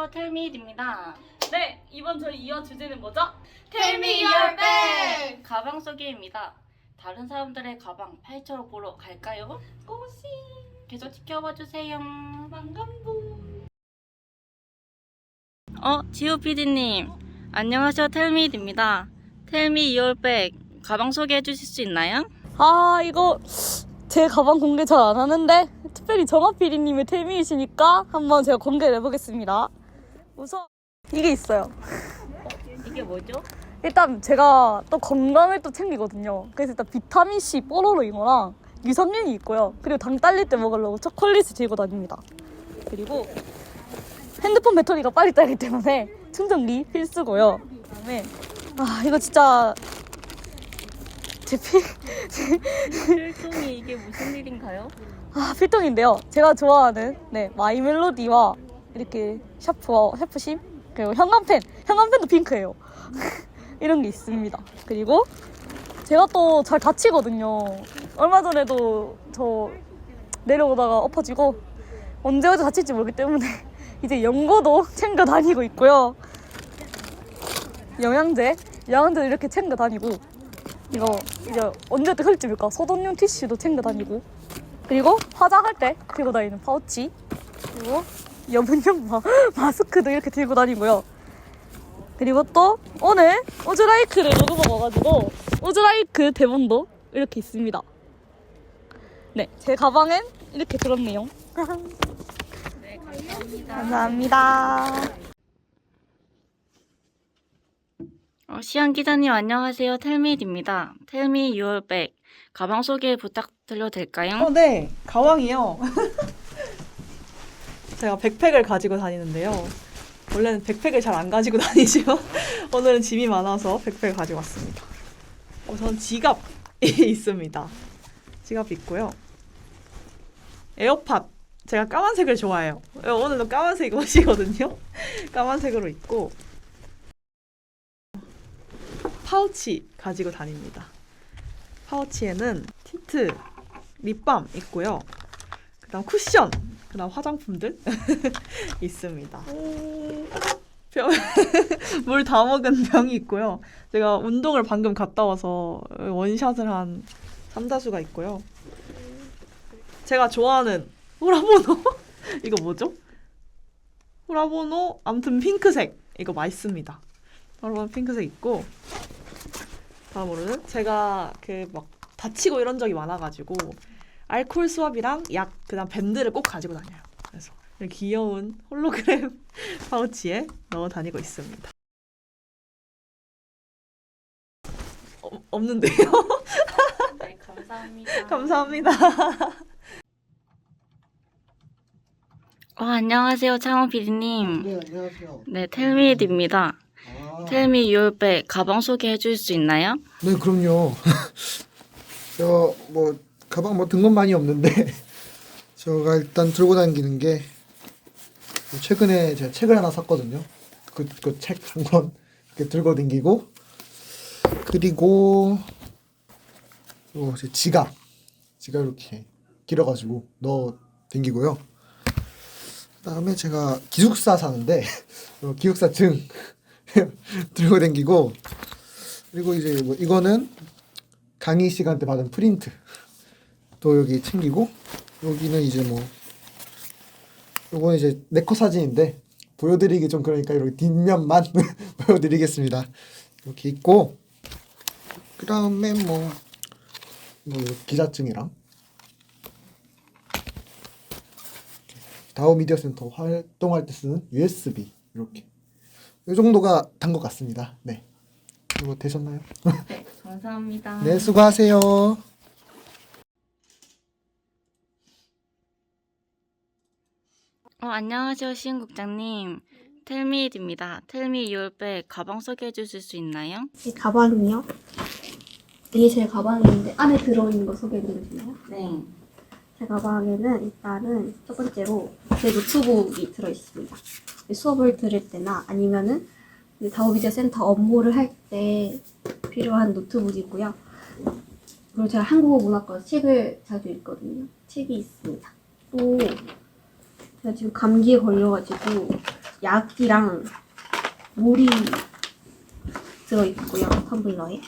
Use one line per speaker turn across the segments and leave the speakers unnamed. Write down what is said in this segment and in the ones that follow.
안녕하세요, 텔미입니다.
네, 이번 저희 이어 주제는 뭐죠?
Tell me your bag.
가방 소개입니다. 다른 사람들의 가방 파헤쳐 보러 갈까요?
고시
계속 지켜봐 주세요.
망간부.
어, 지우 PD님. 안녕하세요, 텔미입니다. 텔미 이올백 가방 소개해 주실 수 있나요?
아, 이거 제 가방 공개 잘 안 하는데 특별히 정아 PD님의 템이시니까 한번 제가 공개를 해보겠습니다. 우선 이게 있어요.
이게 뭐죠?
일단 제가 또 건강을 또 챙기거든요. 그래서 일단 비타민 C 뽀로로 이거랑 유산균이 있고요. 그리고 당 딸릴 때 먹으려고 초콜릿을 들고 다닙니다. 그리고 핸드폰 배터리가 빨리 딸기 때문에 충전기 필수고요. 그다음에 아 이거 진짜 제 필,
필통이 이게 무슨 일인가요?
아, 필통인데요. 제가 좋아하는 네 마이 멜로디와 이렇게 샤프와 샤프심 그리고 현관펜 현관펜도 핑크예요. 이런 게 있습니다. 그리고 제가 또 잘 다치거든요. 얼마 전에도 저 내려오다가 엎어지고 언제 어디 다칠지 모르기 때문에 이제 연고도 챙겨 다니고 있고요. 영양제, 영양제 이렇게 챙겨 다니고 이거 이제 언제 흘지 모르니까 소독용 티슈도 챙겨 다니고 그리고 화장할 때 들고 다니는 파우치 그리고 여분용 마, 마스크도 이렇게 들고 다니고요. 그리고 또 오늘 우즈라이크를 누구 먹어가지고 우즈라이크 대본도 이렇게 있습니다. 네, 제 가방엔 이렇게 들었네요.
네, 감사합니다.
감사합니다.
어, 시안 기자님 안녕하세요, 텔미입니다. 텔미 이올백 가방 소개 부탁드려도 될까요?
어, 네. 가방이요. 제가 백팩을 가지고 다니는데요. 원래는 백팩을 잘 안 가지고 다니지만 오늘은 짐이 많아서 백팩을 가지고 왔습니다. 어, 전 지갑이 있습니다. 지갑 있고요. 에어팟. 제가 까만색을 좋아해요. 어, 오늘도 까만색 옷이거든요. 까만색으로 있고 파우치 가지고 다닙니다. 파우치에는 틴트, 립밤 있고요. 그다음 쿠션, 그다음 화장품들 있습니다. 병, 물다 먹은 병이 있고요. 제가 운동을 방금 갔다 와서 원샷을 한 삼다수가 있고요. 제가 좋아하는 후라보노 이거 뭐죠? 후라보노 아무튼 핑크색 이거 맛있습니다. 후라보노 핑크색 있고 다음으로는 제가 그 막 다치고 이런 적이 많아가지고 알코올 수압이랑 약 그다음 밴드를 꼭 가지고 다녀요. 그래서 귀여운 홀로그램 파우치에 넣어 다니고 있습니다. 어, 없는데요?
네, 감사합니다.
감사합니다.
어, 안녕하세요, 창호 PD님.
네, 안녕하세요.
네, 텔미입니다.
아,
텔미 이올백 가방 소개해 줄 수 있나요?
네, 그럼요. 저뭐 가방 뭐 든 건 많이 없는데 제가 일단 들고 다니는 게 최근에 제가 책을 하나 샀거든요. 그 그 책 한 권 이렇게 들고 다니고 그리고 또제 지갑 지갑 이렇게 길어가지고 넣어 댕기고요. 그다음에 제가 기숙사 사는데 어, 기숙사 증 들고 댕기고 그리고 이제 뭐 이거는 강의 시간 때 받은 프린트 또 여기 챙기고 여기는 이제 뭐 요거는 이제 내거 사진인데 보여드리기 좀 그러니까 이렇게 뒷면만 보여드리겠습니다 이렇게 있고 그 다음에 뭐, 뭐 기자증이랑 다우 미디어 센터 활동할 때 쓰는 USB 이렇게 이 정도가 단 것 같습니다. 네. 이거 되셨나요?
네, 감사합니다.
네, 수고하세요.
어, 안녕하세요, 시은국장님. 텔미입니다. 텔미 이올백 가방 소개해 주실 수 있나요?
이 가방이요. 이게 제 가방인데 안에 들어있는 거 소개해드릴까요?
네.
제 가방에는 일단은 첫 번째로 제 노트북이 들어있습니다. 수업을 들을 때나 아니면은 다오비디오 센터 업무를 할 때 필요한 노트북이고요. 그리고 제가 한국어 문학과 책을 자주 읽거든요. 책이 있습니다. 또 제가 지금 감기에 걸려가지고 약이랑 물이 들어있고요. 텀블러에.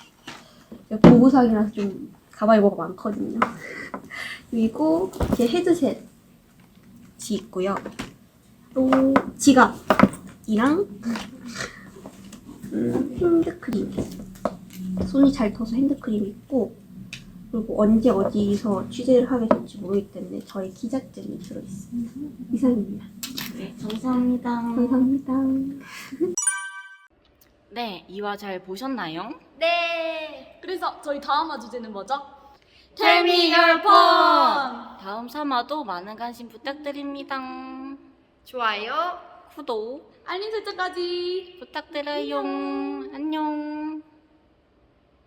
보부상이라서 좀 가방에 뭐가 많거든요. 그리고 이렇게 헤드셋이 있고요. 또 지갑이랑 음, 핸드크림. 손이 잘 터서 핸드크림 있고 그리고 언제 어디서 취재를 하게 될지 모르기 때문에 저의 기자증이 들어있습니다. 이상입니다.
네, 감사합니다.
감사합니다.
네, 이화 잘 보셨나요?
네. 그래서 저희 다음 화 주제는 뭐죠?
Tell me your phone. 다음 3화도 많은 관심 부탁드립니다.
좋아요.
구독
알림 설정까지.
부탁드려요. 안녕.